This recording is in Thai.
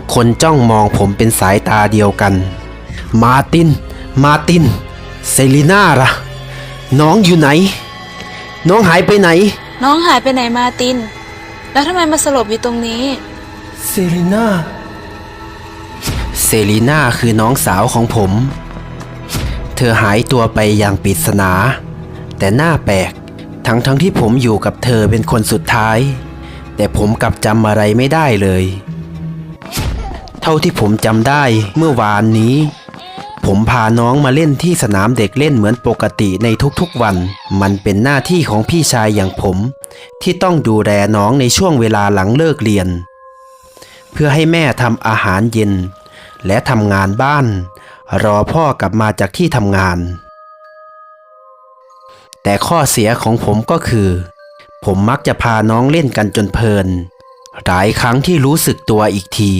ทุกคนจ้องมองผมเป็นสายตาเดียวกัน มาร์ติน มาร์ติน เซรีน่าล่ะ น้องอยู่ไหน น้องหายไปไหน น้องหายไปไหนมาติน แล้วทำไมมาสลบอยู่ตรงนี้ เซรีน่า เซรีน่าคือน้องสาวของผม เธอหายตัวไปอย่างปริศนา แต่หน้าแปลก ทั้งทั้งที่ผมอยู่กับเธอเป็นคนสุดท้าย แต่ผมกลับจำอะไรไม่ได้เลย เท่าที่ผมจำได้เมื่อวานนี้ ผมพาน้องมาเล่นที่สนามเด็กเล่นเหมือนปกติในทุกๆวัน มันเป็นหน้าที่ของพี่ชายอย่างผม ที่ต้องดูแลน้องในช่วงเวลาหลังเลิกเรียน เพื่อให้แม่ทำอาหารเย็น และทำงานบ้าน รอพ่อกลับมาจากที่ทำงาน แต่ข้อเสียของผมก็คือ ผมมักจะพาน้องเล่นกันจนเพลิน หลายครั้งที่รู้สึกตัวอีกที